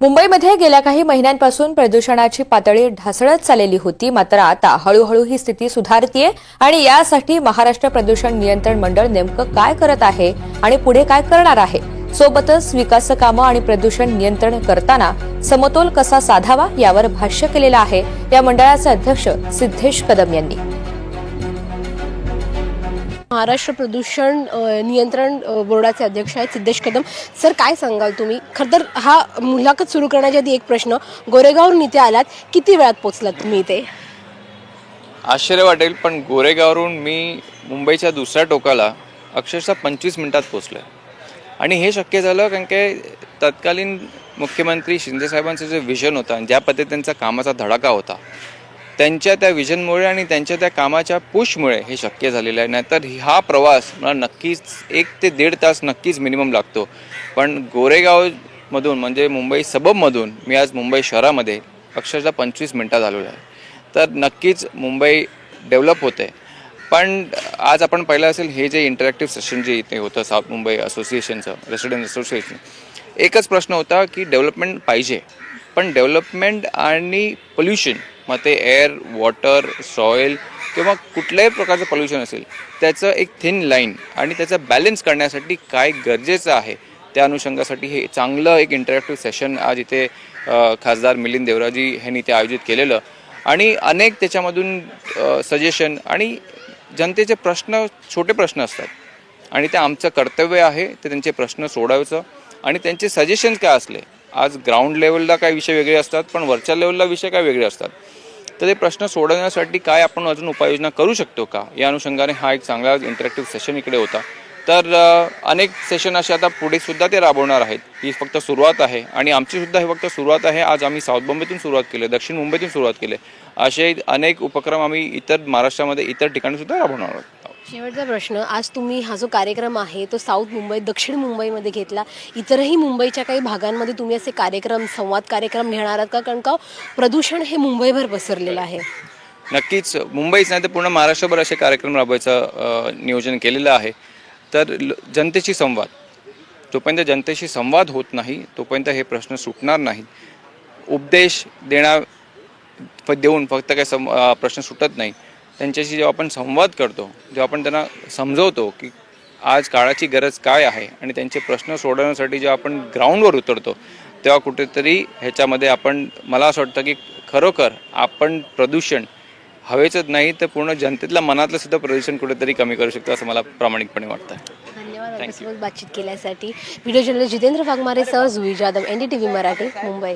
मुंबईमध्ये गेल्या काही महिन्यांपासून प्रदूषणाची पातळी ढासळत चाललेली होती. मात्र आता हळूहळू ही स्थिती सुधारतीये आणि यासाठी महाराष्ट्र प्रदूषण नियंत्रण मंडळ नेमकं काय करत आहे आणि पुढे काय करणार आहे? सोबतच विकास कामं आणि प्रदूषण नियंत्रण करताना समतोल कसा साधावा यावर भाष्य केलेलं आहे. या मंडळाचे अध्यक्ष सिद्धेश कदम यांनी. महाराष्ट्र प्रदूषण नियंत्रण बोर्डाचे अध्यक्ष आहेत सिद्धेश कदम. सर काय सांगाल तुम्ही? खरं तर हा मुलाखत सुरू करण्याच्या आधी एक प्रश्न. गोरेगावरून इथे आलात. किती वेळात पोचलात तुम्ही इथे? आश्चर्य वाटेल पण गोरेगाववरून मी मुंबईच्या दुसऱ्या टोकाला अक्षरशः पंचवीस मिनिटात पोचलो आहे आणि हे शक्य झालं कारण की तत्कालीन मुख्यमंत्री शिंदेसाहेबांचं जे विजन होतं आणि ज्या पद्धतीचा कामाचा धडाका होता त्यांच्या त्या विजनमुळे आणि त्यांच्या त्या कामाच्या पुशमुळे हे शक्य झालेलं आहे. नाहीतर हा प्रवास मला नक्कीच एक ते दीड तास नक्कीच मिनिमम लागतो. पण गोरेगावमधून म्हणजे मुंबई सबबमधून मी आज मुंबई शहरामध्ये अक्षरशः पंचवीस मिनटात आलेलो आहे. तर नक्कीच मुंबई डेव्हलप होते. पण आज आपण पाहिलं असेल हे जे इंटरॅक्टिव्ह सेशन जे इथे होतं साऊथ मुंबई असोसिएशनचं रेसिडेंट असोसिएशन एकच प्रश्न होता की डेव्हलपमेंट पाहिजे. पण डेव्हलपमेंट आणि पोल्युशन मग ते एअर वॉटर सॉईल किंवा कुठल्याही प्रकारचं पोल्युशन असेल त्याचं एक थिन लाईन आणि त्याचं बॅलन्स करण्यासाठी काय गरजेचं आहे त्या अनुषंगासाठी हे चांगलं एक इंटरॅक्टिव्ह सेशन आज इथे खासदार मिलिंद देवराजी यांनी इथे आयोजित केलेलं. आणि अनेक त्याच्यामधून सजेशन आणि जनतेचे प्रश्न छोटे प्रश्न असतात. आणि ते आमचं कर्तव्य आहे ते त्यांचे प्रश्न सोडवायचं. आणि त्यांचे सजेशन्स काय असले आज ग्राउंड लेवलला काय विषय वेगळे असतात पण वरच्या लेवलला विषय काय वेगळे असतात. तर ते प्रश्न सोडवण्यासाठी काय आपण अजून उपाययोजना करू शकतो का? या अनुषंगाने हा एक चांगला इंटरॅक्टिव्ह सेशन इकडे होता. तर अनेक सेशन असे आता पुढे सुद्धा ते राबवणार आहेत. ही फक्त सुरुवात आहे आणि आमची सुद्धा ही फक्त सुरुवात आहे. आज आम्ही साऊथ बॉम्बेतून सुरुवात केली दक्षिण मुंबईतून सुरुवात केली. असे अनेक उपक्रम आम्ही इतर महाराष्ट्रामध्ये इतर ठिकाणी सुद्धा राबवणार आहोत. शेवटचा प्रश्न आज तुम्ही हा जो कार्यक्रम आहे तो साऊथ मुंबई दक्षिण मुंबईमध्ये घेतला. इतरही मुंबईच्या काही भागांमध्ये तुम्ही असे कार्यक्रम संवाद कार्यक्रम घेणार आहात का? कारण का प्रदूषण हे मुंबईभर पसरलेलं आहे. नक्कीच. मुंबईच नाही तर पूर्ण महाराष्ट्रभर असे कार्यक्रम राबवायचं नियोजन केलेलं आहे. तर ल- जनतेशी संवाद. जोपर्यंत जनतेशी संवाद होत नाही तोपर्यंत हे प्रश्न सुटणार नाहीत. उपदेश देणार देऊन फक्त काही सम प्रश्न सुटत नाही त्यांच्याशी जेव्हा आपण संवाद करतो जेव्हा आपण त्यांना समजवतो की आज काळाची गरज काय आहे आणि त्यांचे प्रश्न सोडवण्यासाठी जेव्हा आपण ग्राउंडवर उतरतो तेव्हा कुठेतरी ह्याच्यामध्ये आपण मला असं वाटतं की खरोखर आपण प्रदूषण हवेचंच नाही तर पूर्ण जनतेतल्या मनातलं सुद्धा प्रदूषण कुठेतरी कमी करू शकतो असं मला प्रामाणिकपणे वाटतं धन्यवाद आपल्यासोबत बातचीत केल्यासाठी. Video journalist Jitendra वाघमारेसह Jui Jadhav N D T V Marathi Mumbai.